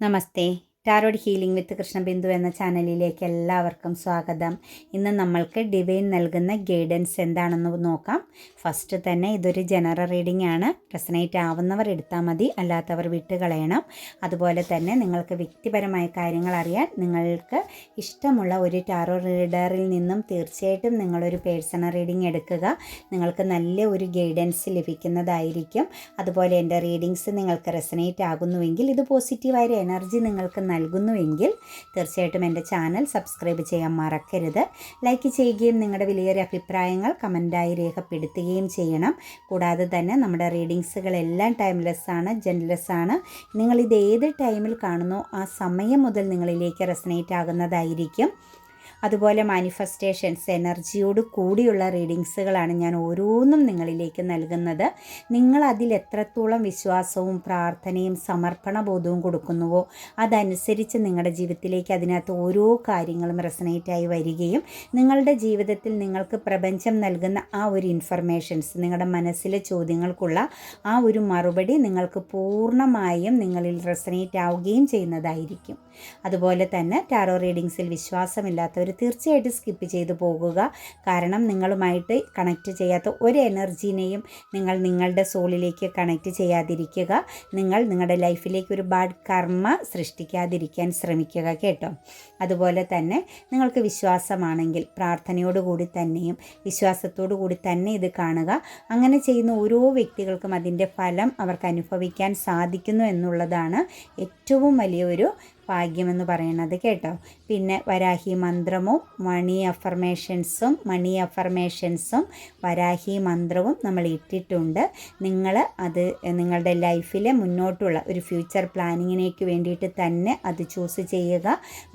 Namaste. Tarot healing with Krishnabindu എന്ന ചാനലിലേക്ക് എല്ലാവർക്കും സ്വാഗതം. ഇന്ന് നമ്മൾക്ക് ഡിവൈൻ നൽകുന്ന ഗൈഡൻസ് എന്താണെന്ന് നോക്കാം. ഫസ്റ്റ് തന്നെ ഇതൊരു ജനറൽ റീഡിംഗ് ആണ്. റെസനേറ്റ് ആവുന്നവർ എടുത്താൽ മതി അല്ലാത്തവർ വിട്ടുകളയണം അതുപോലെ തന്നെ നിങ്ങൾക്ക് വ്യക്തിപരമായ കാര്യങ്ങൾ അറിയാൻ നിങ്ങൾക്ക് ഇഷ്ടമുള്ള ഒരു ടാരോ റീഡറിൽ നിന്നും തീർച്ചയായിട്ടും നിങ്ങളൊരു പേഴ്സണൽ റീഡിംഗ് എടുക്കുക. നിങ്ങൾക്ക് നല്ല ഒരു ഗൈഡൻസ് ലഭിക്കുന്നതായിരിക്കും. അതുപോലെ എന്റെ റീഡിങ്സ് നിങ്ങൾക്ക് റെസനേറ്റ് ആകുന്നുവെങ്കിൽ ഇത് പോസിറ്റീവായ എനർജി നിങ്ങൾക്ക് നൽകുന്നുവെങ്കിൽ തീർച്ചയായിട്ടും എന്റെ ചാനൽ സബ്സ്ക്രൈബ് ചെയ്യാൻ മറക്കരുത്. ലൈക്ക് ചെയ്യുകയും നിങ്ങളുടെ വിലയേറിയ അഭിപ്രായങ്ങൾ കമന്റായി രേഖപ്പെടുത്തുകയും ചെയ്യണം. കൂടാതെ തന്നെ നമ്മുടെ റീഡിങ്സുകളെല്ലാം ടൈംലെസ് ആണ് ജെൻലെസ് ആണ്. നിങ്ങളിത് ഏത് ടൈമിൽ കാണുന്നോ ആ സമയം മുതൽ നിങ്ങളിലേക്ക് റെസനേറ്റ് ആകുന്നതായിരിക്കും. അതുപോലെ മാനിഫെസ്റ്റേഷൻസ് എനർജിയോട് കൂടിയുള്ള റീഡിങ്സുകളാണ് ഞാൻ ഓരോന്നും നിങ്ങളിലേക്ക് നൽകുന്നത്. നിങ്ങൾ അതിൽ എത്രത്തോളം വിശ്വാസവും പ്രാർത്ഥനയും സമർപ്പണ ബോധവും കൊടുക്കുന്നുവോ അതനുസരിച്ച് നിങ്ങളുടെ ജീവിതത്തിലേക്ക് അതിനകത്ത് ഓരോ കാര്യങ്ങളും റെസനേറ്റായി വരികയും നിങ്ങളുടെ ജീവിതത്തിൽ നിങ്ങൾക്ക് പ്രപഞ്ചം നൽകുന്ന ആ ഒരു ഇൻഫർമേഷൻസ് നിങ്ങളുടെ മനസ്സിലെ ചോദ്യങ്ങൾക്കുള്ള ആ ഒരു മറുപടി നിങ്ങൾക്ക് പൂർണമായും നിങ്ങളിൽ റെസനേറ്റ് ആവുകയും ചെയ്യുന്നതായിരിക്കും. അതുപോലെ തന്നെ ടാറോ റീഡിങ്സിൽ വിശ്വാസമില്ലാത്തവർ തീർച്ചയായിട്ടും സ്കിപ്പ് ചെയ്തു പോകുക. കാരണം നിങ്ങളുമായിട്ട് കണക്റ്റ് ചെയ്യാത്ത ഒരു എനർജീനെയും നിങ്ങൾ നിങ്ങളുടെ സോളിലേക്ക് കണക്റ്റ് ചെയ്യാതിരിക്കുക. നിങ്ങൾ നിങ്ങളുടെ ലൈഫിലേക്ക് ഒരു ബാഡ് കർമ്മ സൃഷ്ടിക്കാതിരിക്കാൻ ശ്രമിക്കുക കേട്ടോ. അതുപോലെ തന്നെ നിങ്ങൾക്ക് വിശ്വാസമാണെങ്കിൽ പ്രാർത്ഥനയോടുകൂടി തന്നെയും വിശ്വാസത്തോടു കൂടി തന്നെ ഇത് കാണുക. അങ്ങനെ ചെയ്യുന്ന ഓരോ വ്യക്തികൾക്കും അതിന്റെ ഫലം അവർക്ക് അനുഭവിക്കാൻ സാധിക്കുന്നു എന്നുള്ളതാണ് ഏറ്റവും വലിയൊരു ഭാഗ്യമെന്ന് പറയുന്നത് കേട്ടോ. പിന്നെ വരാഹി മന്ത്രവും മണി അഫർമേഷൻസും മണി അഫർമേഷൻസും വരാഹി മന്ത്രവും നമ്മൾ ഇട്ടിട്ടുണ്ട്. നിങ്ങൾ അത് നിങ്ങളുടെ ലൈഫിലെ മുന്നോട്ടുള്ള ഒരു ഫ്യൂച്ചർ പ്ലാനിങ്ങിനേക്ക് വേണ്ടിയിട്ട് തന്നെ അത് ചൂസ് ചെയ്യുക.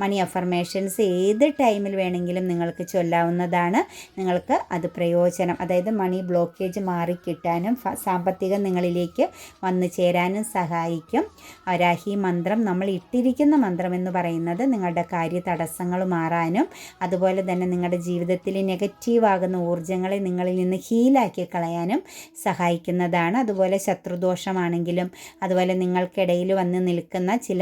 മണി അഫർമേഷൻസ് ഏത് ടൈമിൽ വേണമെങ്കിലും നിങ്ങൾക്ക് ചൊല്ലാവുന്നതാണ്. നിങ്ങൾക്ക് അത് പ്രയോജനം അതായത് മണി ബ്ലോക്കേജ് മാറിക്കിട്ടാനും സാമ്പത്തികം നിങ്ങളിലേക്ക് വന്നു ചേരാനും സഹായിക്കും. വരാഹി മന്ത്രം നമ്മൾ ഇട്ടിരിക്കുന്ന മന്ത്രം എന്ന് പറയുന്നത് നിങ്ങളുടെ കാര്യ തടസ്സങ്ങൾ മാറാനും അതുപോലെ തന്നെ നിങ്ങളുടെ ജീവിതത്തിൽ നെഗറ്റീവ് ആകുന്ന ഊർജങ്ങളെ നിങ്ങളിൽ നിന്ന് ഹീലാക്കി കളയാനും സഹായിക്കുന്നതാണ്. അതുപോലെ ശത്രുദോഷമാണെങ്കിലും അതുപോലെ നിങ്ങൾക്കിടയിൽ വന്ന് നിൽക്കുന്ന ചില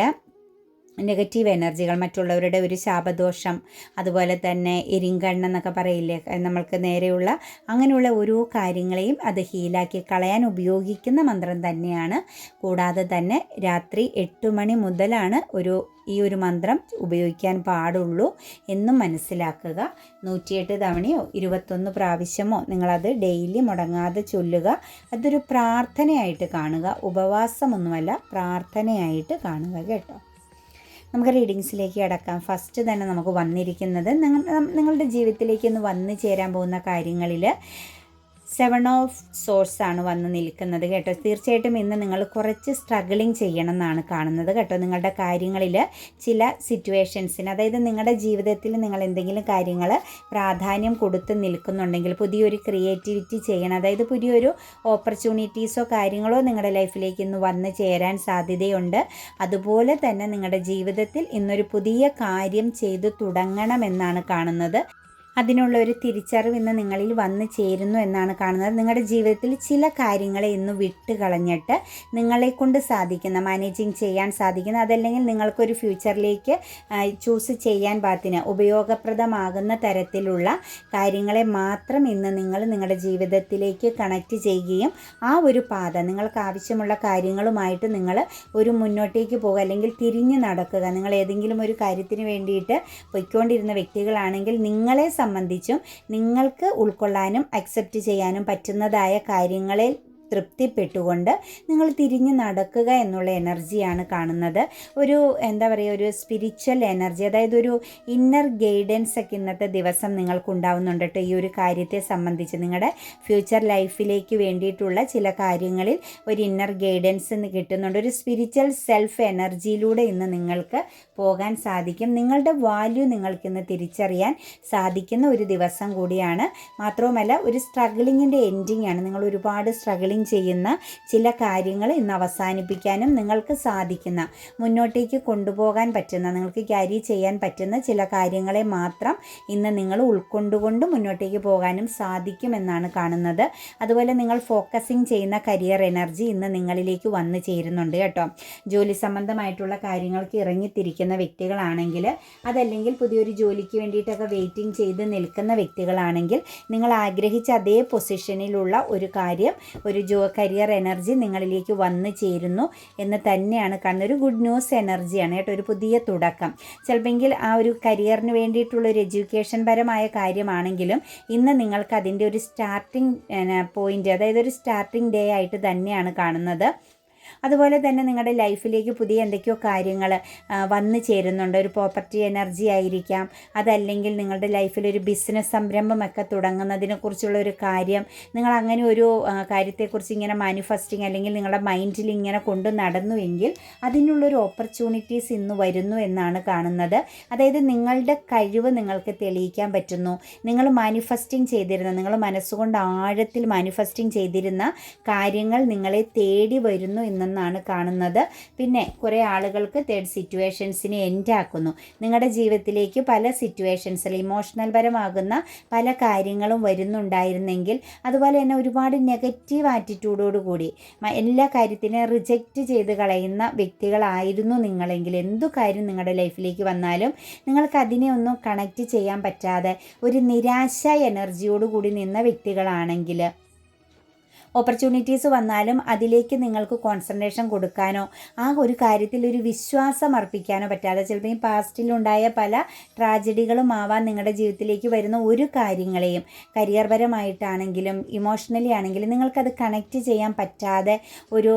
നെഗറ്റീവ് എനർജികൾ മറ്റുള്ളവരുടെ ഒരു ശാപദോഷം അതുപോലെ തന്നെ എരിങ്കണ്ണെന്നൊക്കെ പറയില്ലേ നമ്മൾക്ക് നേരെയുള്ള അങ്ങനെയുള്ള ഓരോ കാര്യങ്ങളെയും അത് ഹീലാക്കി കളയാൻ ഉപയോഗിക്കുന്ന മന്ത്രം തന്നെയാണ്. കൂടാതെ തന്നെ രാത്രി എട്ട് മണി മുതലാണ് ഒരു ഈ ഒരു മന്ത്രം ഉപയോഗിക്കാൻ പാടുള്ളൂ എന്നും മനസ്സിലാക്കുക. നൂറ്റിയെട്ട് തവണയോ ഇരുപത്തൊന്ന് പ്രാവശ്യമോ നിങ്ങളത് ഡെയിലി മുടങ്ങാതെ ചൊല്ലുക. അതൊരു പ്രാർത്ഥനയായിട്ട് കാണുക. ഉപവാസമൊന്നുമല്ല പ്രാർത്ഥനയായിട്ട് കാണുക കേട്ടോ. നമുക്ക് റീഡിങ്സിലേക്ക് കിടക്കാം. ഫസ്റ്റ് തന്നെ നമുക്ക് വന്നിരിക്കുന്നത് നിങ്ങളുടെ ജീവിതത്തിലേക്ക് ഒന്ന് വന്നു ചേരാൻ പോകുന്ന കാര്യങ്ങളിൽ സെവൻ ഓഫ് സോഴ്സ് ആണ് വന്ന് നിൽക്കുന്നത് കേട്ടോ. തീർച്ചയായിട്ടും ഇന്ന് നിങ്ങൾ കുറച്ച് സ്ട്രഗിളിങ് ചെയ്യണം എന്നാണ് കാണുന്നത് കേട്ടോ. നിങ്ങളുടെ കാര്യങ്ങളിൽ ചില സിറ്റുവേഷൻസിന് അതായത് നിങ്ങളുടെ ജീവിതത്തിൽ നിങ്ങൾ എന്തെങ്കിലും കാര്യങ്ങൾ പ്രാധാന്യം കൊടുത്ത് നിൽക്കുന്നുണ്ടെങ്കിൽ പുതിയൊരു ക്രിയേറ്റിവിറ്റി ചെയ്യണം. അതായത് പുതിയൊരു ഓപ്പർച്യൂണിറ്റീസോ കാര്യങ്ങളോ നിങ്ങളുടെ ലൈഫിലേക്ക് ഇന്ന് വന്ന് ചേരാൻ സാധ്യതയുണ്ട്. അതുപോലെ തന്നെ നിങ്ങളുടെ ജീവിതത്തിൽ ഇന്നൊരു പുതിയ കാര്യം ചെയ്തു തുടങ്ങണമെന്നാണ് കാണുന്നത്. അതിനുള്ള ഒരു തിരിച്ചറിവ് ഇന്ന് നിങ്ങളിൽ വന്നു ചേരുന്നു എന്നാണ് കാണുന്നത്. നിങ്ങളുടെ ജീവിതത്തിൽ ചില കാര്യങ്ങളെ ഇന്ന് വിട്ട് കളഞ്ഞിട്ട് നിങ്ങളെ കൊണ്ട് സാധിക്കുന്ന മാനേജിങ് ചെയ്യാൻ സാധിക്കുന്ന അതല്ലെങ്കിൽ നിങ്ങൾക്കൊരു ഫ്യൂച്ചറിലേക്ക് ചൂസ് ചെയ്യാൻ പാത്തിന് ഉപയോഗപ്രദമാകുന്ന തരത്തിലുള്ള കാര്യങ്ങളെ മാത്രം ഇന്ന് നിങ്ങൾ നിങ്ങളുടെ ജീവിതത്തിലേക്ക് കണക്റ്റ് ചെയ്യുകയും ആ ഒരു പാത നിങ്ങൾക്ക് ആവശ്യമുള്ള കാര്യങ്ങളുമായിട്ട് നിങ്ങൾ ഒരു മുന്നോട്ടേക്ക് പോകുക അല്ലെങ്കിൽ തിരിഞ്ഞു നടക്കുക. നിങ്ങൾ ഏതെങ്കിലും ഒരു കാര്യത്തിന് വേണ്ടിയിട്ട് പൊയ്ക്കൊണ്ടിരുന്ന വ്യക്തികളാണെങ്കിൽ നിങ്ങളെ സംബന്ധിച്ചും നിങ്ങൾക്ക് ഉൾക്കൊള്ളാനും അക്സെപ്റ്റ് ചെയ്യാനും പറ്റുന്നതായ കാര്യങ്ങളിൽ തൃപ്തിപ്പെട്ടുകൊണ്ട് നിങ്ങൾ തിരിഞ്ഞ് നടക്കുക എന്നുള്ള എനർജിയാണ് കാണുന്നത്. ഒരു എന്താ പറയുക ഒരു സ്പിരിച്വൽ എനർജി അതായത് ഒരു ഇന്നർ ഗൈഡൻസ് ഒക്കെ ഇന്നത്തെ ദിവസം നിങ്ങൾക്ക് ഉണ്ടാവുന്നുണ്ട് കേട്ടോ. ഈ ഒരു കാര്യത്തെ സംബന്ധിച്ച് നിങ്ങളുടെ ഫ്യൂച്ചർ ലൈഫിലേക്ക് വേണ്ടിയിട്ടുള്ള ചില കാര്യങ്ങളിൽ ഒരു ഇന്നർ ഗൈഡൻസ് എന്ന് കിട്ടുന്നുണ്ട്. ഒരു സ്പിരിച്വൽ സെൽഫ് എനർജിയിലൂടെ ഇന്ന് നിങ്ങൾക്ക് പോകാൻ സാധിക്കും. നിങ്ങളുടെ വാല്യൂ നിങ്ങൾക്കിന്ന് തിരിച്ചറിയാൻ സാധിക്കുന്ന ഒരു ദിവസം കൂടിയാണ്. മാത്രവുമല്ല ഒരു സ്ട്രഗിളിങ്ങിന്റെ എൻഡിങ് ആണ്. നിങ്ങൾ ഒരുപാട് സ്ട്രഗിളിങ് മെയിന്റെയിൻ ചെയ്യുന്ന ചില കാര്യങ്ങൾ ഇന്ന് അവസാനിപ്പിക്കാനും നിങ്ങൾക്ക് സാധിക്കുന്ന മുന്നോട്ടേക്ക് കൊണ്ടുപോകാൻ പറ്റുന്ന നിങ്ങൾക്ക് ക്യാരി ചെയ്യാൻ പറ്റുന്ന ചില കാര്യങ്ങളെ മാത്രം ഇന്ന് നിങ്ങൾ ഉൾക്കൊണ്ടുകൊണ്ട് മുന്നോട്ടേക്ക് പോകാനും സാധിക്കുമെന്നാണ് കാണുന്നത്. അതുപോലെ നിങ്ങൾ ഫോക്കസിങ് ചെയ്യുന്ന കരിയർ എനർജി ഇന്ന് നിങ്ങളിലേക്ക് വന്നു ചേരുന്നുണ്ട് കേട്ടോ. ജോലി സംബന്ധമായിട്ടുള്ള കാര്യങ്ങൾക്ക് ഇറങ്ങിത്തിരിക്കുന്ന വ്യക്തികളാണെങ്കിൽ അതല്ലെങ്കിൽ പുതിയൊരു ജോലിക്ക് വേണ്ടിയിട്ടൊക്കെ വെയിറ്റിംഗ് ചെയ്ത് നിൽക്കുന്ന വ്യക്തികളാണെങ്കിൽ നിങ്ങൾ ആഗ്രഹിച്ച അതേ പൊസിഷനിലുള്ള ഒരു കാര്യം ഒരു ജോ കരിയർ എനർജി നിങ്ങളിലേക്ക് വന്നു ചേരുന്നു എന്ന് തന്നെയാണ് കാണുന്നത് ഒരു ഗുഡ് ന്യൂസ് എനർജിയാണ് കേട്ടോ ഒരു പുതിയ തുടക്കം. ചിലപ്പോൾ ആ ഒരു കരിയറിന് വേണ്ടിയിട്ടുള്ള ഒരു എഡ്യൂക്കേഷൻ പരമായ കാര്യമാണെങ്കിലും ഇന്ന് നിങ്ങൾക്ക് അതിന്റെ ഒരു സ്റ്റാർട്ടിംഗ് പോയിന്റ് അതായത് ഒരു സ്റ്റാർട്ടിംഗ് ഡേ ആയിട്ട് തന്നെയാണ് കാണുന്നത്. അതുപോലെ തന്നെ നിങ്ങളുടെ ലൈഫിലേക്ക് പുതിയ എന്തൊക്കെയോ കാര്യങ്ങൾ വന്നു ചേരുന്നുണ്ട്. ഒരു പ്രോപ്പർട്ടി എനർജി ആയിരിക്കാം. അതല്ലെങ്കിൽ നിങ്ങളുടെ ലൈഫിൽ ഒരു ബിസിനസ് സംരംഭമൊക്കെ തുടങ്ങുന്നതിനെക്കുറിച്ചുള്ള ഒരു കാര്യം. നിങ്ങൾ അങ്ങനെ ഒരു കാര്യത്തെക്കുറിച്ച് ഇങ്ങനെ മാനിഫെസ്റ്റിംഗ് അല്ലെങ്കിൽ നിങ്ങളുടെ മൈൻഡിൽ ഇങ്ങനെ കൊണ്ട് നടന്നുവെങ്കിൽ അതിനുള്ളൊരു ഓപ്പർച്യൂണിറ്റീസ് ഇന്ന് വരുന്നു എന്നാണ് കാണുന്നത്. അതായത് നിങ്ങളുടെ കഴിവ് നിങ്ങൾക്ക് തെളിയിക്കാൻ പറ്റുന്നു. നിങ്ങൾ മാനിഫെസ്റ്റിംഗ് ചെയ്തിരുന്ന നിങ്ങൾ മനസ്സുകൊണ്ട് ആഴത്തിൽ മാനിഫെസ്റ്റിംഗ് ചെയ്തിരുന്ന കാര്യങ്ങൾ നിങ്ങളെ തേടി വരുന്നു എന്ന് എന്നാണ് കാണുന്നത്. പിന്നെ കുറേ ആളുകൾക്ക് തേർഡ് സിറ്റുവേഷൻസിനെ എൻഡാക്കുന്നു നിങ്ങളുടെ ജീവിതത്തിലേക്ക് പല സിറ്റുവേഷൻസിൽ ഇമോഷണൽ പരമാകുന്ന പല കാര്യങ്ങളും വരുന്നുണ്ടായിരുന്നെങ്കിൽ അതുപോലെ തന്നെ ഒരുപാട് നെഗറ്റീവ് ആറ്റിറ്റ്യൂഡോടുകൂടി എല്ലാ കാര്യത്തിനെ റിജക്റ്റ് ചെയ്ത് കളയുന്ന വ്യക്തികളായിരുന്നു നിങ്ങളെങ്കിൽ. എന്തു കാര്യം നിങ്ങളുടെ ലൈഫിലേക്ക് വന്നാലും നിങ്ങൾക്ക് അതിനെ ഒന്നും കണക്റ്റ് ചെയ്യാൻ പറ്റാതെ ഒരു നിരാശ എനർജിയോടുകൂടി നിന്ന വ്യക്തികളാണെങ്കിൽ ഓപ്പർച്യൂണിറ്റീസ് വന്നാലും അതിലേക്ക് നിങ്ങൾക്ക് കോൺസെൻട്രേഷൻ കൊടുക്കാനോ ആ ഒരു കാര്യത്തിൽ ഒരു വിശ്വാസം അർപ്പിക്കാനോ പറ്റാതെ ചിലപ്പോൾ ഈ പാസ്റ്റിലുണ്ടായ പല ട്രാജഡികളും ആവാൻ നിങ്ങളുടെ ജീവിതത്തിലേക്ക് വരുന്ന ഒരു കാര്യങ്ങളെയും കരിയർപരമായിട്ടാണെങ്കിലും ഇമോഷണലി ആണെങ്കിലും നിങ്ങൾക്കത് കണക്റ്റ് ചെയ്യാൻ പറ്റാതെ ഒരു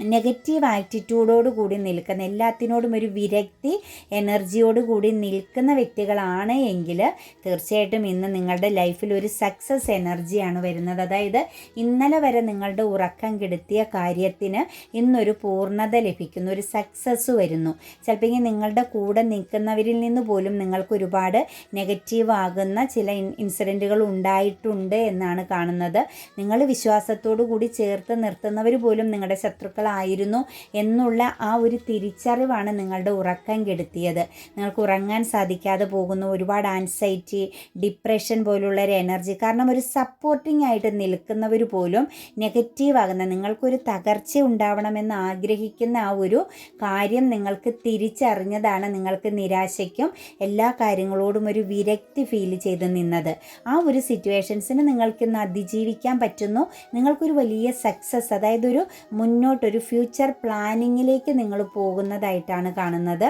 നെഗറ്റീവ് ആറ്റിറ്റ്യൂഡോട് കൂടി നിൽക്കുന്ന എല്ലാത്തിനോടും ഒരു വിരക്തി എനർജിയോട് കൂടി നിൽക്കുന്ന വ്യക്തികളാണ് എങ്കിൽ തീർച്ചയായിട്ടും ഇന്ന് നിങ്ങളുടെ ലൈഫിൽ ഒരു സക്സസ് എനർജിയാണ് വരുന്നത്. അതായത് ഇന്നലെ വരെ നിങ്ങളുടെ ഉറക്കം കെടുത്തിയ കാര്യത്തിന് ഇന്നൊരു പൂർണത ലഭിക്കുന്നു ഒരു സക്സസ് വരുന്നു. ചിലപ്പോൾ നിങ്ങളുടെ കൂടെ നിൽക്കുന്നവരിൽ നിന്ന് പോലും നിങ്ങൾക്ക് ഒരുപാട് നെഗറ്റീവ് ആകുന്ന ചില ഇൻസിഡന്റുകൾ ഉണ്ടായിട്ടുണ്ട് എന്നാണ് കാണുന്നത്. നിങ്ങൾ വിശ്വാസത്തോടു കൂടി ചേർത്ത് നിർത്തുന്നവർ പോലും നിങ്ങളുടെ ശത്രുക്കൾ ആയിരുന്നു എന്നുള്ള ആ ഒരു തിരിച്ചറിവാണ് നിങ്ങളുടെ ഉറക്കം കെടുത്തിയത്. നിങ്ങൾക്ക് ഉറങ്ങാൻ സാധിക്കാതെ പോകുന്നു ഒരുപാട് ആൻസൈറ്റി ഡിപ്രഷൻ പോലുള്ള ഒരു എനർജി കാരണം ഒരു സപ്പോർട്ടിംഗ് ആയിട്ട് നിൽക്കുന്നവർ പോലും നെഗറ്റീവ് ആകുന്ന നിങ്ങൾക്കൊരു തകർച്ച ഉണ്ടാവണമെന്ന് ആഗ്രഹിക്കുന്ന ആ ഒരു കാര്യം നിങ്ങൾക്ക് തിരിച്ചറിഞ്ഞതാണ് നിങ്ങൾക്ക് നിരാശയ്ക്കും എല്ലാ കാര്യങ്ങളോടും ഒരു വിരക്തി ഫീൽ ചെയ്ത് നിന്നത്. ആ ഒരു സിറ്റുവേഷൻസിന് നിങ്ങൾക്ക് ഇന്ന് അതിജീവിക്കാൻ പറ്റുന്നു. നിങ്ങൾക്കൊരു വലിയ സക്സസ് അതായത് ഒരു മുന്നോട്ടൊരു ഫ്യൂച്ചർ പ്ലാനിങ്ങിലേക്ക് നിങ്ങൾ പോകുന്നതായിട്ടാണ് കാണുന്നത്.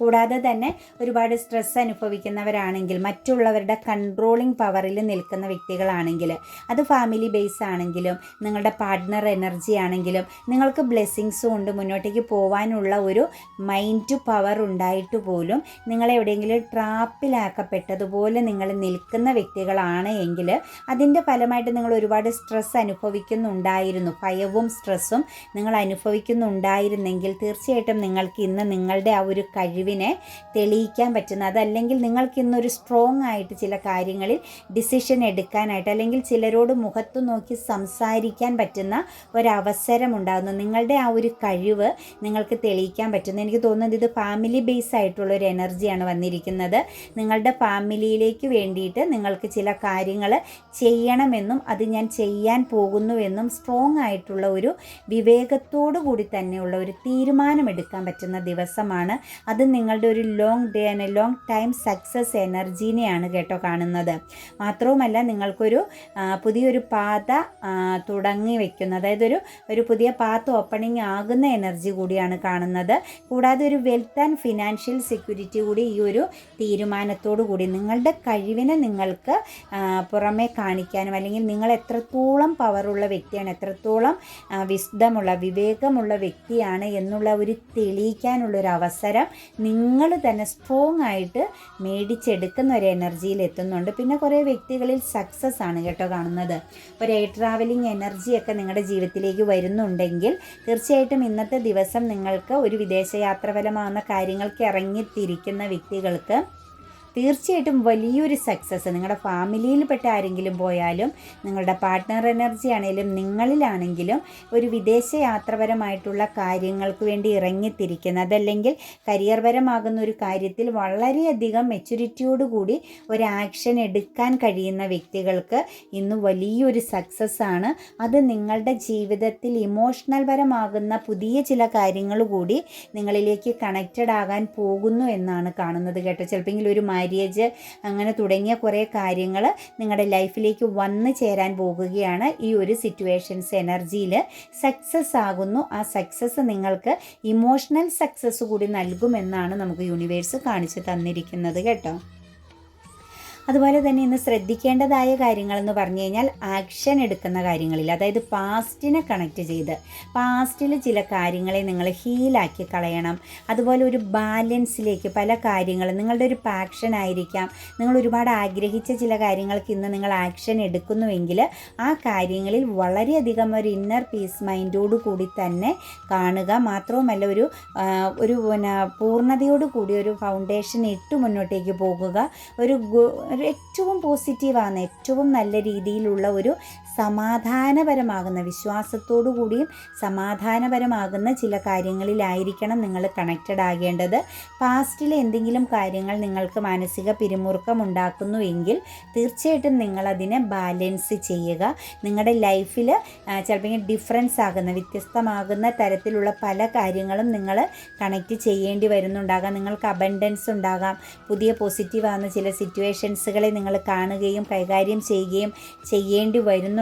കൂടാതെ തന്നെ ഒരുപാട് സ്ട്രെസ് അനുഭവിക്കുന്നവരാണെങ്കിൽ മറ്റുള്ളവരുടെ കൺട്രോളിംഗ് പവറിൽ നിൽക്കുന്ന വ്യക്തികളാണെങ്കിൽ അത് ഫാമിലി ബേസ് ആണെങ്കിലും നിങ്ങളുടെ പാർട്ട്ണർ എനർജി ആണെങ്കിലും നിങ്ങൾക്ക് ബ്ലെസ്സിങ്സ് കൊണ്ട് മുന്നോട്ടേക്ക് പോകാനുള്ള ഒരു മൈൻഡ് ടു പവർ ഉണ്ടായിട്ട് പോലും നിങ്ങളെവിടെയെങ്കിലും ട്രാപ്പിലാക്കപ്പെട്ടതുപോലെ നിങ്ങൾ നിൽക്കുന്ന വ്യക്തികളാണ് എങ്കിൽ അതിന്റെ ഫലമായിട്ട് നിങ്ങൾ ഒരുപാട് സ്ട്രെസ് അനുഭവിക്കുന്നുണ്ടായിരുന്നു. ഭയവും സ്ട്രെസ്സും നിങ്ങൾ അനുഭവിക്കുന്നുണ്ടായിരുന്നെങ്കിൽ തീർച്ചയായിട്ടും നിങ്ങൾക്ക് ഇന്ന് നിങ്ങളുടെ ആ ഒരു കഴിവ് കഴിവിനെ തെളിയിക്കാൻ പറ്റുന്ന അതല്ലെങ്കിൽ നിങ്ങൾക്ക് ഇന്നൊരു സ്ട്രോങ് ആയിട്ട് ചില കാര്യങ്ങളിൽ ഡിസിഷൻ എടുക്കാനായിട്ട് അല്ലെങ്കിൽ ചിലരോട് മുഖത്ത് നോക്കി സംസാരിക്കാൻ പറ്റുന്ന ഒരവസരം ഉണ്ടാകുന്നു. നിങ്ങളുടെ ആ ഒരു കഴിവ് നിങ്ങൾക്ക് തെളിയിക്കാൻ പറ്റുന്നു. എനിക്ക് തോന്നുന്നത് ഇത് ഫാമിലി ബേസ് ആയിട്ടുള്ള ഒരു എനർജിയാണ് വന്നിരിക്കുന്നത്. നിങ്ങളുടെ ഫാമിലിയിലേക്ക് വേണ്ടിയിട്ട് നിങ്ങൾക്ക് ചില കാര്യങ്ങൾ ചെയ്യണമെന്നും അത് ഞാൻ ചെയ്യാൻ പോകുന്നുവെന്നും സ്ട്രോങ് ആയിട്ടുള്ള ഒരു വിവേകത്തോടു കൂടി തന്നെയുള്ള ഒരു തീരുമാനമെടുക്കാൻ പറ്റുന്ന ദിവസമാണ്. അത് നിങ്ങളുടെ ഒരു long day and long time success എനർജീനെയാണ് കേട്ടോ കാണുന്നത്. മാത്രവുമല്ല നിങ്ങൾക്കൊരു പുതിയൊരു പാത തുടങ്ങി വെക്കുന്ന അതായത് ഒരു ഒരു പുതിയ പാത്ത് ഓപ്പണിംഗ് ആകുന്ന എനർജി കൂടിയാണ് കാണുന്നത്. കൂടാതെ ഒരു വെൽത്ത് ആൻഡ് ഫിനാൻഷ്യൽ സെക്യൂരിറ്റി കൂടി ഈ ഒരു തീരുമാനത്തോടു കൂടി നിങ്ങളുടെ കഴിവിനെ നിങ്ങൾക്ക് പുറമേ കാണിക്കാനും അല്ലെങ്കിൽ നിങ്ങൾ എത്രത്തോളം പവറുള്ള വ്യക്തിയാണ് എത്രത്തോളം വിശുദ്ധമുള്ള വിവേകമുള്ള വ്യക്തിയാണ് എന്നുള്ള ഒരു തെളിയിക്കാനുള്ള ഒരു അവസരം നിങ്ങൾ തന്നെ സ്ട്രോങ് ആയിട്ട് മേടിച്ചെടുക്കുന്ന ഒരു എനർജിയിൽ എത്തുന്നുണ്ട്. പിന്നെ കുറേ വ്യക്തികളിൽ സക്സസ് ആണ് കേട്ടോ കാണുന്നത്. ഒരു എയർ ട്രാവലിംഗ് എനർജിയൊക്കെ നിങ്ങളുടെ ജീവിതത്തിലേക്ക് വരുന്നുണ്ടെങ്കിൽ തീർച്ചയായിട്ടും ഇന്നത്തെ ദിവസം നിങ്ങൾക്ക് ഒരു വിദേശയാത്ര ഫലമാകുന്ന കാര്യങ്ങൾക്ക് ഇറങ്ങിത്തിരിക്കുന്ന വ്യക്തികൾക്ക് തീർച്ചയായിട്ടും വലിയൊരു സക്സസ് നിങ്ങളുടെ ഫാമിലിയിൽപ്പെട്ട ആരെങ്കിലും പോയാലും നിങ്ങളുടെ പാർട്ട്ണർ എനർജി ആണെങ്കിലും നിങ്ങളിലാണെങ്കിലും ഒരു വിദേശ യാത്രപരമായിട്ടുള്ള കാര്യങ്ങൾക്ക് വേണ്ടി ഇറങ്ങിത്തിരിക്കുന്ന അതല്ലെങ്കിൽ കരിയർപരമാകുന്ന ഒരു കാര്യത്തിൽ വളരെയധികം മെച്യൂരിറ്റിയോടുകൂടി ഒരു ആക്ഷൻ എടുക്കാൻ കഴിയുന്ന വ്യക്തികൾക്ക് ഇന്ന് വലിയൊരു സക്സസ് ആണ്. അത് നിങ്ങളുടെ ജീവിതത്തിൽ ഇമോഷണൽ പരമാകുന്ന പുതിയ ചില കാര്യങ്ങൾ കൂടി നിങ്ങളിലേക്ക് കണക്റ്റഡ് ആകാൻ പോകുന്നു എന്നാണ് കാണുന്നത് കേട്ടോ. ചിലപ്പോൾ ഒരു മാര്യേജ് അങ്ങനെ തുടങ്ങിയ കുറേ കാര്യങ്ങൾ നിങ്ങളുടെ ലൈഫിലേക്ക് വന്നു ചേരാൻ പോകുകയാണ് ഈ ഒരു സിറ്റുവേഷൻസ് എനർജിയിൽ സക്സസ് ആകുന്നു. ആ സക്സസ് നിങ്ങൾക്ക് ഇമോഷണൽ സക്സസ് കൂടി നൽകുമെന്നാണ് നമുക്ക് യൂണിവേഴ്സ് കാണിച്ചു തന്നിരിക്കുന്നത് കേട്ടോ. അതുപോലെ തന്നെ ഇന്ന് ശ്രദ്ധിക്കേണ്ടതായ കാര്യങ്ങളെന്ന് പറഞ്ഞു കഴിഞ്ഞാൽ ആക്ഷൻ എടുക്കുന്ന കാര്യങ്ങളിൽ അതായത് പാസ്റ്റിനെ കണക്ട് ചെയ്ത് പാസ്റ്റിൽ ചില കാര്യങ്ങളെ നിങ്ങൾ ഹീലാക്കി കളയണം. അതുപോലെ ഒരു ബാലൻസിലേക്ക് പല കാര്യങ്ങളും നിങ്ങളുടെ ഒരു പാക്ഷൻ ആയിരിക്കാം. നിങ്ങൾ ഒരുപാട് ആഗ്രഹിച്ച ചില കാര്യങ്ങൾക്ക് ഇന്ന് നിങ്ങൾ ആക്ഷൻ എടുക്കുന്നുവെങ്കിൽ ആ കാര്യങ്ങളിൽ വളരെയധികം ഒരു ഇന്നർ പീസ് മൈൻഡോടു കൂടി തന്നെ കാണുക. മാത്രവുമല്ല ഒരു ഒരു പിന്നെ പൂർണതയോടു കൂടി ഒരു ഫൗണ്ടേഷൻ ഇട്ട് മുന്നോട്ടേക്ക് പോകുക. ഒരു ഒരു ഏറ്റവും പോസിറ്റീവാണ് ഏറ്റവും നല്ല രീതിയിലുള്ള ഒരു സമാധാനപരമാകുന്ന വിശ്വാസത്തോടു കൂടിയും സമാധാനപരമാകുന്ന ചില കാര്യങ്ങളിലായിരിക്കണം നിങ്ങൾ കണക്റ്റഡ് ആകേണ്ടത്. പാസ്റ്റിലെ എന്തെങ്കിലും കാര്യങ്ങൾ നിങ്ങൾക്ക് മാനസിക പിരിമുറുക്കം ഉണ്ടാക്കുന്നുവെങ്കിൽ തീർച്ചയായിട്ടും നിങ്ങളതിനെ ബാലൻസ് ചെയ്യുക. നിങ്ങളുടെ ലൈഫിൽ ചിലപ്പോൾ ഡിഫറൻസ് ആകുന്ന വ്യത്യസ്തമാകുന്ന തരത്തിലുള്ള പല കാര്യങ്ങളും നിങ്ങൾ കണക്റ്റ് ചെയ്യേണ്ടി വരുന്നുണ്ടാകാം. നിങ്ങൾക്ക് അബൻഡൻസ് ഉണ്ടാകാം. പുതിയ പോസിറ്റീവാകുന്ന ചില സിറ്റുവേഷൻസുകളെ നിങ്ങൾ കാണുകയും കൈകാര്യം ചെയ്യുകയും ചെയ്യേണ്ടി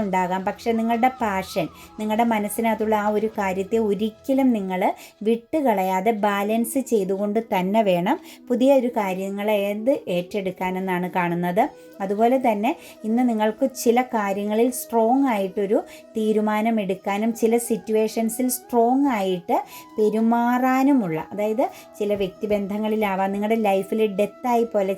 വരുന്നുണ്ടാകാം പക്ഷേ നിങ്ങളുടെ പാഷൻ നിങ്ങളുടെ മനസ്സിനകത്തുള്ള ആ ഒരു കാര്യത്തെ ഒരിക്കലും നിങ്ങൾ വിട്ടുകളയാതെ ബാലൻസ് ചെയ്തുകൊണ്ട് തന്നെ വേണം പുതിയ ഒരു കാര്യങ്ങളെ ഏത് ഏറ്റെടുക്കാനെന്നാണ് കാണുന്നത്. അതുപോലെ തന്നെ ഇന്ന് നിങ്ങൾക്ക് ചില കാര്യങ്ങളിൽ സ്ട്രോങ് ആയിട്ടൊരു തീരുമാനം എടുക്കാനും ചില സിറ്റുവേഷൻസിൽ സ്ട്രോങ് ആയിട്ട് പെരുമാറാനുമുള്ള അതായത് ചില വ്യക്തിബന്ധങ്ങളിലാവാം നിങ്ങളുടെ ലൈഫിൽ ഡെത്തായി പോലെ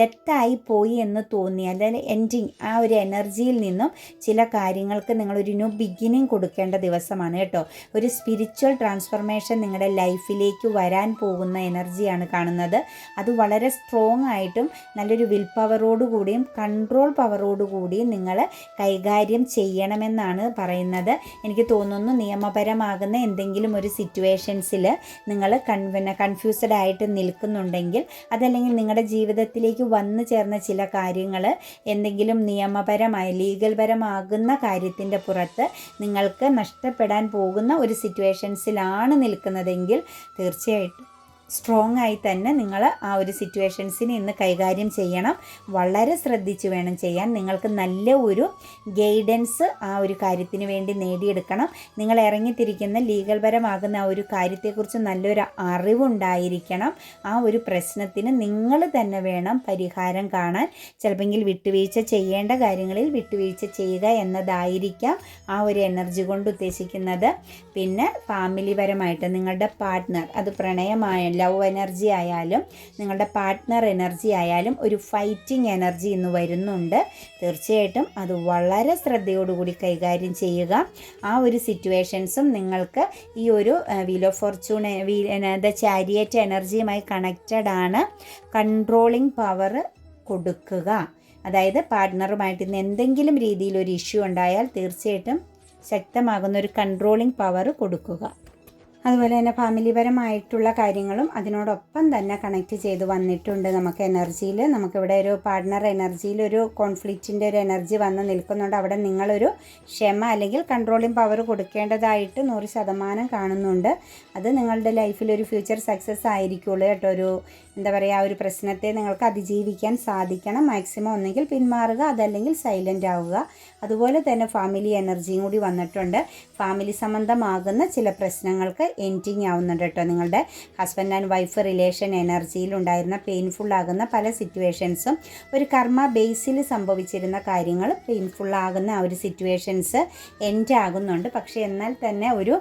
ഡെത്തായി പോയി എന്ന് തോന്നി അതായത് എൻഡിങ് ആ ഒരു എനർജിയിൽ നിന്നും ചില കാര്യങ്ങൾക്ക് നിങ്ങളൊരു ന്യൂ ബിഗിനിങ് കൊടുക്കേണ്ട ദിവസമാണ് കേട്ടോ. ഒരു സ്പിരിച്വൽ ട്രാൻസ്ഫർമേഷൻ നിങ്ങളുടെ ലൈഫിലേക്ക് വരാൻ പോകുന്ന എനർജിയാണ് കാണുന്നത്. അത് വളരെ സ്ട്രോങ് ആയിട്ടും നല്ലൊരു വിൽ പവറോടുകൂടിയും കൺട്രോൾ പവറോടുകൂടിയും നിങ്ങൾ കൈകാര്യം ചെയ്യണമെന്നാണ് പറയുന്നത്. എനിക്ക് തോന്നുന്നു നിയമപരമാകുന്ന എന്തെങ്കിലും ഒരു സിറ്റുവേഷൻസിൽ നിങ്ങൾ കൺ പിന്നെ കൺഫ്യൂസ്ഡ് ആയിട്ട് നിൽക്കുന്നുണ്ടെങ്കിൽ അതല്ലെങ്കിൽ നിങ്ങളുടെ ജീവിതത്തിലേക്ക് വന്നു ചേർന്ന ചില കാര്യങ്ങൾ എന്തെങ്കിലും നിയമപരമായി ലീഗൽ പരമാകുന്ന കാര്യത്തിന്റെ പുറത്ത് നിങ്ങൾക്ക് നഷ്ടപ്പെടാൻ പോകുന്ന ഒരു സിറ്റുവേഷൻസിലാണ് നിൽക്കുന്നതെങ്കിൽ തീർച്ചയായിട്ടും സ്ട്രോങ് ആയി തന്നെ നിങ്ങൾ ആ ഒരു സിറ്റുവേഷൻസിനെ ഇന്ന് കൈകാര്യം ചെയ്യണം. വളരെ ശ്രദ്ധിച്ച് വേണം ചെയ്യാൻ. നിങ്ങൾക്ക് നല്ല ഒരു ഗൈഡൻസ് ആ ഒരു കാര്യത്തിന് വേണ്ടി നേടിയെടുക്കണം. നിങ്ങൾ ഇറങ്ങിത്തിരിക്കുന്ന ലീഗൽ പരമാകുന്ന ആ ഒരു കാര്യത്തെക്കുറിച്ച് നല്ലൊരു അറിവുണ്ടായിരിക്കണം. ആ ഒരു പ്രശ്നത്തിന് നിങ്ങൾ തന്നെ വേണം പരിഹാരം കാണാൻ. ചിലപ്പോൾ വിട്ടുവീഴ്ച ചെയ്യേണ്ട കാര്യങ്ങളിൽ വിട്ടുവീഴ്ച ചെയ്യുക എന്നതായിരിക്കാം ആ ഒരു എനർജി കൊണ്ട് ഉദ്ദേശിക്കുന്നത്. പിന്നെ ഫാമിലി പരമായിട്ട് നിങ്ങളുടെ പാർട്ട്ണർ അത് പ്രണയമായ ലവ് എനർജി ആയാലും നിങ്ങളുടെ പാർട്ട്ണർ എനർജി ആയാലും ഒരു ഫൈറ്റിംഗ് എനർജി ഇന്ന് വരുന്നുണ്ട്. തീർച്ചയായിട്ടും അത് വളരെ ശ്രദ്ധയോടുകൂടി കൈകാര്യം ചെയ്യുക. ആ ഒരു സിറ്റുവേഷൻസും നിങ്ങൾക്ക് ഈ ഒരു wheel of fortune the chariot എനർജിയുമായി connected ആണ്. കൺട്രോളിംഗ് പവർ കൊടുക്കുക. അതായത് പാർട്ട്ണറുമായിട്ട് ഇന്ന് എന്തെങ്കിലും രീതിയിൽ ഒരു ഇഷ്യൂ ഉണ്ടായാൽ തീർച്ചയായിട്ടും ശക്തമാകുന്ന ഒരു കൺട്രോളിംഗ് പവർ കൊടുക്കുക. അതുപോലെ തന്നെ ഫാമിലിപരമായിട്ടുള്ള കാര്യങ്ങളും അതിനോടൊപ്പം തന്നെ കണക്ട് ചെയ്ത് വന്നിട്ടുണ്ട് നമുക്ക് എനർജിയിൽ നമുക്കിവിടെ ഒരു പാർട്ട്ണർ എനർജിയിൽ ഒരു കോൺഫ്ലിക്റ്റിന്റെ ഒരു എനർജി വന്ന് നിൽക്കുന്നുണ്ട്. അവിടെ നിങ്ങളൊരു ക്ഷമ അല്ലെങ്കിൽ കൺട്രോളിങ് പവർ കൊടുക്കേണ്ടതായിട്ട് നൂറ് ശതമാനം കാണുന്നുണ്ട്. അത് നിങ്ങളുടെ ലൈഫിൽ ഒരു ഫ്യൂച്ചർ സക്സസ് ആയിരിക്കുള്ളൂ കേട്ടോ. ഒരു എന്താ പറയുക ആ ഒരു പ്രശ്നത്തെ നിങ്ങൾക്ക് അതിജീവിക്കാൻ സാധിക്കണം. മാക്സിമം ഒന്നെങ്കിൽ പിന്മാറുക അതല്ലെങ്കിൽ സൈലന്റ് ആവുക. അതുപോലെ തന്നെ ഫാമിലി എനർജിയും കൂടി വന്നിട്ടുണ്ട്. ഫാമിലി സംബന്ധമാകുന്ന ചില പ്രശ്നങ്ങൾക്ക് എൻഡിങ് ആവുന്നുണ്ട് കേട്ടോ. നിങ്ങളുടെ ഹസ്ബൻഡ് ആൻഡ് വൈഫ് റിലേഷൻ എനർജിയിൽ ഉണ്ടായിരുന്ന പെയിൻഫുൾ ആകുന്ന പല സിറ്റുവേഷൻസും ഒരു കർമ്മ ബേസിൽ സംഭവിച്ചിരുന്ന കാര്യങ്ങൾ പെയിൻഫുൾ ആകുന്ന ആ ഒരു സിറ്റുവേഷൻസ് എൻഡ് ആകുന്നുണ്ട്. പക്ഷേ എന്നാൽ തന്നെ ഒരു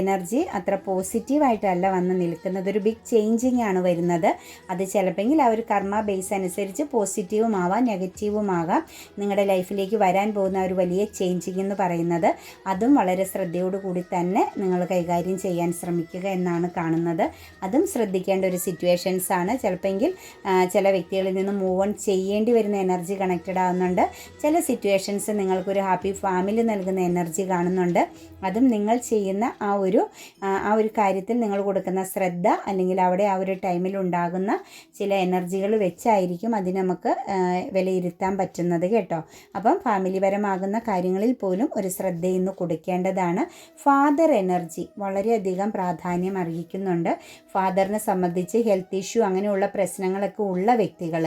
എനർജി അത്ര പോസിറ്റീവായിട്ടല്ല വന്ന് നിൽക്കുന്നത്. ഒരു ബിഗ് ചേഞ്ചിങ് ആണ് വരുന്നത്. അത് ചിലപ്പോൾ ആ ഒരു കർമ്മ ബേസ് അനുസരിച്ച് പോസിറ്റീവും ആവാം നെഗറ്റീവും ആകാം. നിങ്ങളുടെ ലൈഫിലേക്ക് വരാൻ പോകുന്ന ഒരു വലിയ ചേഞ്ചിങ് എന്ന് പറയുന്നത് അതും വളരെ ശ്രദ്ധയോടുകൂടി തന്നെ നിങ്ങൾ കൈകാര്യം കൈകാര്യം ചെയ്യാൻ ശ്രമിക്കുക എന്നാണ് കാണുന്നത്. അതും ശ്രദ്ധിക്കേണ്ട ഒരു സിറ്റുവേഷൻസ് ആണ്. ചിലപ്പോൾ ചില വ്യക്തികളിൽ നിന്ന് മൂവ് ഓൺ ചെയ്യേണ്ടി വരുന്ന എനർജി കണക്റ്റഡ് ആവുന്നുണ്ട്. ചില സിറ്റുവേഷൻസ് നിങ്ങൾക്കൊരു ഹാപ്പി ഫാമിലി നൽകുന്ന എനർജി കാണുന്നുണ്ട്. അതും നിങ്ങൾ ചെയ്യുന്ന ആ ഒരു ആ, ഒരു കാര്യത്തിൽ നിങ്ങൾ കൊടുക്കുന്ന ശ്രദ്ധ അല്ലെങ്കിൽ അവിടെ ആ ഒരു ടൈമിൽ ഉണ്ടാകുന്ന ചില എനർജികൾ വെച്ചായിരിക്കും അതിന് നമുക്ക് വിലയിരുത്താൻ പറ്റുന്നത് കേട്ടോ. അപ്പം ഫാമിലിപരമാകുന്ന കാര്യങ്ങളിൽ പോലും ഒരു ശ്രദ്ധ ഇന്ന് കൊടുക്കേണ്ടതാണ്. ഫാദർ എനർജി വളരെയധികം പ്രാധാന്യം അർഹിക്കുന്നുണ്ട്. ഫാദറിനെ സംബന്ധിച്ച് ഹെൽത്ത് ഇഷ്യൂ അങ്ങനെയുള്ള പ്രശ്നങ്ങളൊക്കെ ഉള്ള വ്യക്തികൾ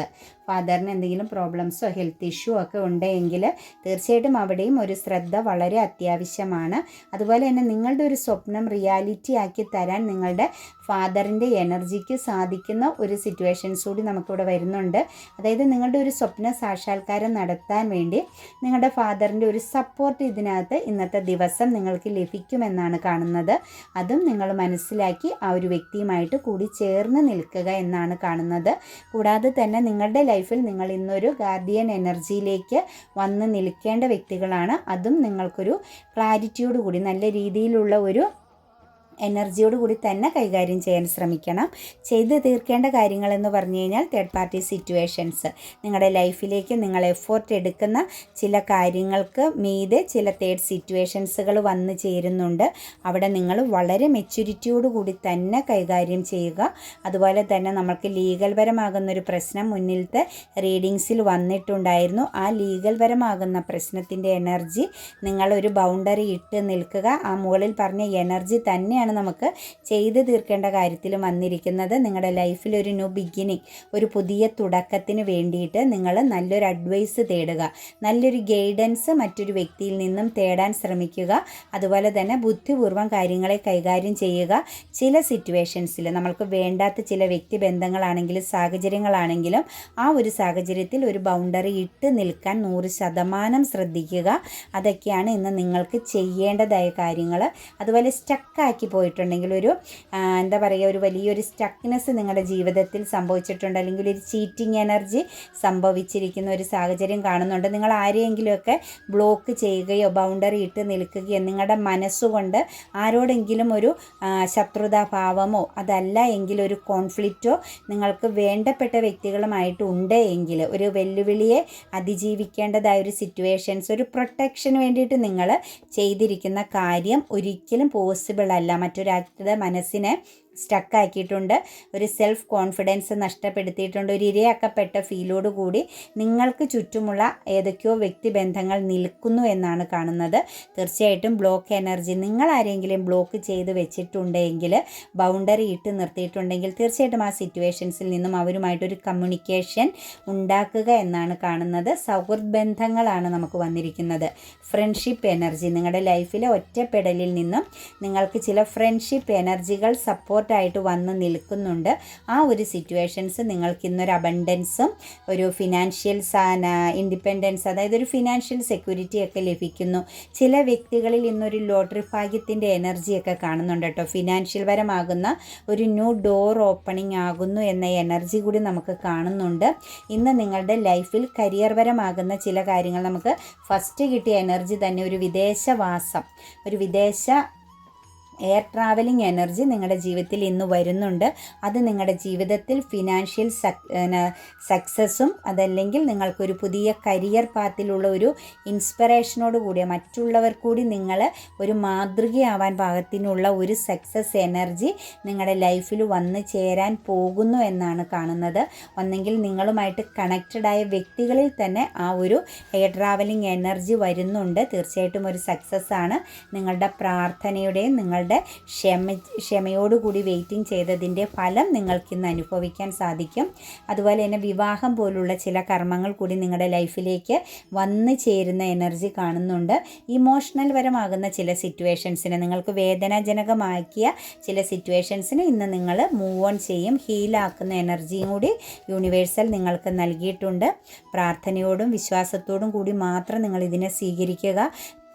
ഫാദറിന് എന്തെങ്കിലും പ്രോബ്ലംസോ ഹെൽത്ത് ഇഷ്യൂ ഒക്കെ ഉണ്ടെങ്കിൽ തീർച്ചയായിട്ടും അവിടെയും ഒരു ശ്രദ്ധ വളരെ അത്യാവശ്യമാണ്. അതുപോലെ തന്നെ നിങ്ങളുടെ ഒരു സ്വപ്നം റിയാലിറ്റി ആക്കി തരാൻ നിങ്ങളുടെ ഫാദറിന്റെ എനർജിക്ക് സാധിക്കുന്ന ഒരു സിറ്റുവേഷൻസ് കൂടി നമുക്കിവിടെ വരുന്നുണ്ട്. അതായത് നിങ്ങളുടെ ഒരു സ്വപ്ന സാക്ഷാത്കാരം നടത്താൻ വേണ്ടി നിങ്ങളുടെ ഫാദറിന്റെ ഒരു സപ്പോർട്ട് ഇതിനകത്ത് ഇന്നത്തെ ദിവസം നിങ്ങൾക്ക് ലഭിക്കുമെന്നാണ് കാണുന്നത്. അതും നിങ്ങൾ മനസ്സിലാക്കി ആ ഒരു വ്യക്തിയുമായിട്ട് കൂടി ചേർന്ന് നിൽക്കുക എന്നാണ് കാണുന്നത്. കൂടാതെ തന്നെ നിങ്ങളുടെ ലൈഫിൽ നിങ്ങൾ ഇന്നൊരു ഗാർഡിയൻ എനർജിയിലേക്ക് വന്ന് നിൽക്കേണ്ട വ്യക്തികളാണ്. അതും നിങ്ങൾക്കൊരു ക്ലാരിറ്റിയോട് കൂടി നല്ല രീതിയിലുള്ള ഒരു എനർജിയോട് കൂടി തന്നെ കൈകാര്യം ചെയ്യാൻ ശ്രമിക്കണം. ചെയ്ത് തീർക്കേണ്ട കാര്യങ്ങളെന്ന് പറഞ്ഞു കഴിഞ്ഞാൽ തേർഡ് പാർട്ടി സിറ്റുവേഷൻസ് നിങ്ങളുടെ ലൈഫിലേക്ക് നിങ്ങൾ എഫോർട്ട് എടുക്കുന്ന ചില കാര്യങ്ങൾക്ക് മീതെ ചില തേർഡ് സിറ്റുവേഷൻസുകൾ വന്നു ചേരുന്നുണ്ട്. അവിടെ നിങ്ങൾ വളരെ മെച്യൂരിറ്റിയോട് കൂടി തന്നെ കൈകാര്യം ചെയ്യുക. അതുപോലെ തന്നെ നമ്മൾക്ക് ലീഗൽ പരമാകുന്നൊരു പ്രശ്നം മുന്നിലത്തെ റീഡിങ്സിൽ വന്നിട്ടുണ്ടായിരുന്നു. ആ ലീഗൽ പരമാകുന്ന പ്രശ്നത്തിന്റെ എനർജി നിങ്ങളൊരു ബൗണ്ടറി ഇട്ട് നിൽക്കുക. ആ മുകളിൽ പറഞ്ഞ എനർജി തന്നെയാണ് നമുക്ക് ചെയ്ത് തീർക്കേണ്ട കാര്യത്തിൽ വന്നിരിക്കുന്നത്. നിങ്ങളുടെ ലൈഫിൽ ഒരു ന്യൂ ബിഗിനിങ് ഒരു പുതിയ തുടക്കത്തിന് വേണ്ടിയിട്ട് നിങ്ങൾ നല്ലൊരു അഡ്വൈസ് തേടുക. നല്ലൊരു ഗൈഡൻസ് മറ്റൊരു വ്യക്തിയിൽ നിന്നും തേടാൻ ശ്രമിക്കുക. അതുപോലെ തന്നെ ബുദ്ധിപൂർവം കാര്യങ്ങളെ കൈകാര്യം ചെയ്യുക. ചില സിറ്റുവേഷൻസിൽ നമ്മൾക്ക് വേണ്ടാത്ത ചില വ്യക്തി ബന്ധങ്ങളാണെങ്കിലും സാഹചര്യങ്ങളാണെങ്കിലും ആ ഒരു സാഹചര്യത്തിൽ ഒരു ബൗണ്ടറി ഇട്ട് നിൽക്കാൻ നൂറ് ശതമാനം ശ്രദ്ധിക്കുക. അതൊക്കെയാണ് ഇന്ന് നിങ്ങൾക്ക് ചെയ്യേണ്ടതായ കാര്യങ്ങൾ. അതുപോലെ സ്റ്റക്കാക്കി പോയിട്ടുണ്ടെങ്കിൽ ഒരു എന്താ പറയുക ഒരു വലിയൊരു സ്റ്റക്നെസ് നിങ്ങളുടെ ജീവിതത്തിൽ സംഭവിച്ചിട്ടുണ്ട്. അല്ലെങ്കിൽ ഒരു ചീറ്റിംഗ് എനർജി സംഭവിച്ചിരിക്കുന്ന ഒരു സാഹചര്യം കാണുന്നുണ്ട്. നിങ്ങൾ ആരെയെങ്കിലുമൊക്കെ ബ്ലോക്ക് ചെയ്യുകയോ ബൗണ്ടറി ഇട്ട് നിൽക്കുകയോ നിങ്ങളുടെ മനസ്സുകൊണ്ട് ആരോടെങ്കിലും ഒരു ശത്രുതാഭാവമോ അതല്ല എങ്കിൽ ഒരു കോൺഫ്ലിക്റ്റോ നിങ്ങൾക്ക് വേണ്ടപ്പെട്ട വ്യക്തികളുമായിട്ട് ഉണ്ട് എങ്കിൽ ഒരു വെല്ലുവിളിയെ അതിജീവിക്കേണ്ടതായ ഒരു സിറ്റുവേഷൻസ് ഒരു പ്രൊട്ടക്ഷന് വേണ്ടിയിട്ട് നിങ്ങൾ ചെയ്തിരിക്കുന്ന കാര്യം ഒരിക്കലും പോസിബിൾ അല്ല. മറ്റൊരാളുടെ മനസ്സിനെ സ്റ്റക്കാക്കിയിട്ടുണ്ട് ഒരു സെൽഫ് കോൺഫിഡൻസ് നഷ്ടപ്പെടുത്തിയിട്ടുണ്ട്. ഒരു ഇരയാക്കപ്പെട്ട ഫീലോട് കൂടി നിങ്ങൾക്ക് ചുറ്റുമുള്ള ഏതൊക്കെയോ വ്യക്തിബന്ധങ്ങൾ നിൽക്കുന്നു എന്നാണ് കാണുന്നത്. തീർച്ചയായിട്ടും ബ്ലോക്ക് എനർജി നിങ്ങൾ ആരെങ്കിലും ബ്ലോക്ക് ചെയ്ത് വെച്ചിട്ടുണ്ടെങ്കിൽ ബൗണ്ടറി ഇട്ട് നിർത്തിയിട്ടുണ്ടെങ്കിൽ തീർച്ചയായിട്ടും ആ സിറ്റുവേഷൻസിൽ നിന്നും അവരുമായിട്ടൊരു കമ്മ്യൂണിക്കേഷൻ ഉണ്ടാക്കുക എന്നാണ് കാണുന്നത്. സൗഹൃദ ബന്ധങ്ങളാണ് നമുക്ക് വന്നിരിക്കുന്നത്. ഫ്രണ്ട്ഷിപ്പ് എനർജി നിങ്ങളുടെ ലൈഫിലെ ഒറ്റപ്പെടലിൽ നിന്നും നിങ്ങൾക്ക് ചില ഫ്രണ്ട്ഷിപ്പ് എനർജികൾ സപ്പോർട്ടായിട്ട് വന്ന് നിൽക്കുന്നുണ്ട്. ആ ഒരു സിറ്റുവേഷൻസ് നിങ്ങൾക്ക് ഇന്നൊരു അബണ്ടൻസും ഒരു ഫിനാൻഷ്യൽ ഇൻഡിപെൻഡൻസ് അതായത് ഒരു ഫിനാൻഷ്യൽ സെക്യൂരിറ്റി ഒക്കെ ലഭിക്കുന്നു. ചില വ്യക്തികളിൽ ഇന്നൊരു ലോട്ടറി ഭാഗ്യത്തിന്റെ എനർജിയൊക്കെ കാണുന്നുണ്ട് കേട്ടോ. ഫിനാൻഷ്യൽ പരമാകുന്ന ഒരു ന്യൂ ഡോർ ഓപ്പണിംഗ് ആകുന്നു എന്ന എനർജി കൂടി നമുക്ക് കാണുന്നുണ്ട്. ഇന്ന് നിങ്ങളുടെ ലൈഫിൽ കരിയർ പരമാകുന്ന ചില കാര്യങ്ങൾ നമുക്ക് ഫസ്റ്റ് കിട്ടിയ എനർജി തന്നെ ഒരു വിദേശവാസം. ഒരു വിദേശ എയർ ട്രാവലിംഗ് എനർജി നിങ്ങളുടെ ജീവിതത്തിൽ ഇന്ന് വരുന്നുണ്ട്. അത് നിങ്ങളുടെ ജീവിതത്തിൽ ഫിനാൻഷ്യൽ സക്സസ്സും അതല്ലെങ്കിൽ നിങ്ങൾക്കൊരു പുതിയ കരിയർ പാത്തിലുള്ള ഒരു ഇൻസ്പിറേഷനോട് കൂടിയ മറ്റുള്ളവർ കൂടി നിങ്ങൾ ഒരു മാതൃകയാവാൻ പാകത്തിനുള്ള ഒരു സക്സസ് എനർജി നിങ്ങളുടെ ലൈഫിൽ വന്നു ചേരാൻ പോകുന്നു എന്നാണ് കാണുന്നത്. ഒന്നെങ്കിൽ നിങ്ങളുമായിട്ട് കണക്റ്റഡ് ആയ വ്യക്തികളിൽ തന്നെ ആ ഒരു എയർ ട്രാവലിംഗ് എനർജി വരുന്നുണ്ട്. തീർച്ചയായിട്ടും ഒരു സക്സസ് ആണ്. നിങ്ങളുടെ പ്രാർത്ഥനയുടെയും നിങ്ങളുടെ ക്ഷമ ക്ഷമയോടുകൂടി വെയിറ്റിംഗ് ചെയ്തതിന്റെ ഫലം നിങ്ങൾക്ക് ഇന്ന് അനുഭവിക്കാൻ സാധിക്കും. അതുപോലെ തന്നെ വിവാഹം പോലുള്ള ചില കർമ്മങ്ങൾ കൂടി നിങ്ങളുടെ ലൈഫിലേക്ക് വന്നു ചേരുന്ന എനർജി കാണുന്നുണ്ട്. ഇമോഷണൽ പരമാകുന്ന ചില സിറ്റുവേഷൻസിനെ നിങ്ങൾക്ക് വേദനാജനകമാക്കിയ ചില സിറ്റുവേഷൻസിന് ഇന്ന് നിങ്ങൾ മൂവ് ഓൺ ചെയ്യും. ഹീലാക്കുന്ന എനർജിയും കൂടി യൂണിവേഴ്സൽ നിങ്ങൾക്ക് നൽകിയിട്ടുണ്ട്. പ്രാർത്ഥനയോടും വിശ്വാസത്തോടും കൂടി മാത്രം നിങ്ങൾ ഇതിനെ സ്വീകരിക്കുക.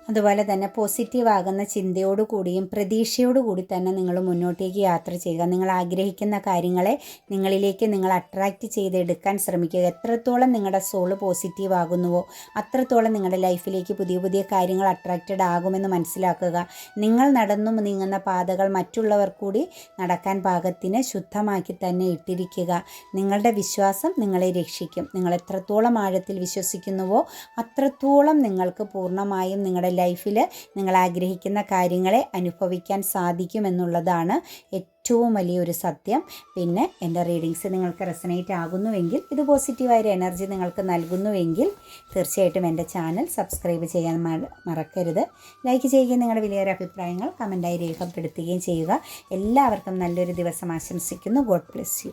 അതുപോലെ തന്നെ പോസിറ്റീവ് ആകുന്ന ചിന്തയോടുകൂടിയും പ്രതീക്ഷയോടുകൂടി തന്നെ നിങ്ങൾ മുന്നോട്ടേക്ക് യാത്ര ചെയ്യുക. നിങ്ങൾ ആഗ്രഹിക്കുന്ന കാര്യങ്ങളെ നിങ്ങളിലേക്ക് നിങ്ങൾ അട്രാക്റ്റ് ചെയ്തെടുക്കാൻ ശ്രമിക്കുക. എത്രത്തോളം നിങ്ങളുടെ സോൾ പോസിറ്റീവ് ആകുന്നുവോ അത്രത്തോളം നിങ്ങളുടെ ലൈഫിലേക്ക് പുതിയ പുതിയ കാര്യങ്ങൾ അട്രാക്റ്റഡ് ആകുമെന്ന് മനസ്സിലാക്കുക. നിങ്ങൾ നടന്നു നീങ്ങുന്ന പാതകൾ മറ്റുള്ളവർ കൂടി നടക്കാൻ പാകത്തിന് ശുദ്ധമാക്കി തന്നെ ഇട്ടിരിക്കുക. നിങ്ങളുടെ വിശ്വാസം നിങ്ങളെ രക്ഷിക്കും. നിങ്ങൾ എത്രത്തോളം ആഴത്തിൽ വിശ്വസിക്കുന്നുവോ അത്രത്തോളം നിങ്ങൾക്ക് പൂർണമായും നിങ്ങളുടെ ലൈഫിൽ നിങ്ങൾ ആഗ്രഹിക്കുന്ന കാര്യങ്ങളെ അനുഭവിക്കാൻ സാധിക്കുമെന്നുള്ളതാണ് ഏറ്റവും വലിയൊരു സത്യം. പിന്നെ എന്റെ റീഡിങ്സ് നിങ്ങൾക്ക് റെസനേറ്റ് ആകുന്നുവെങ്കിൽ ഇത് പോസിറ്റീവായൊരു എനർജി നിങ്ങൾക്ക് നൽകുന്നുവെങ്കിൽ തീർച്ചയായിട്ടും എന്റെ ചാനൽ സബ്സ്ക്രൈബ് ചെയ്യാൻ മറക്കരുത്. ലൈക്ക് ചെയ്യുകയും നിങ്ങളുടെ വലിയൊരു അഭിപ്രായങ്ങൾ കമന്റായി രേഖപ്പെടുത്തുകയും ചെയ്യുക. എല്ലാവർക്കും നല്ലൊരു ദിവസം ആശംസിക്കുന്നു. God bless you.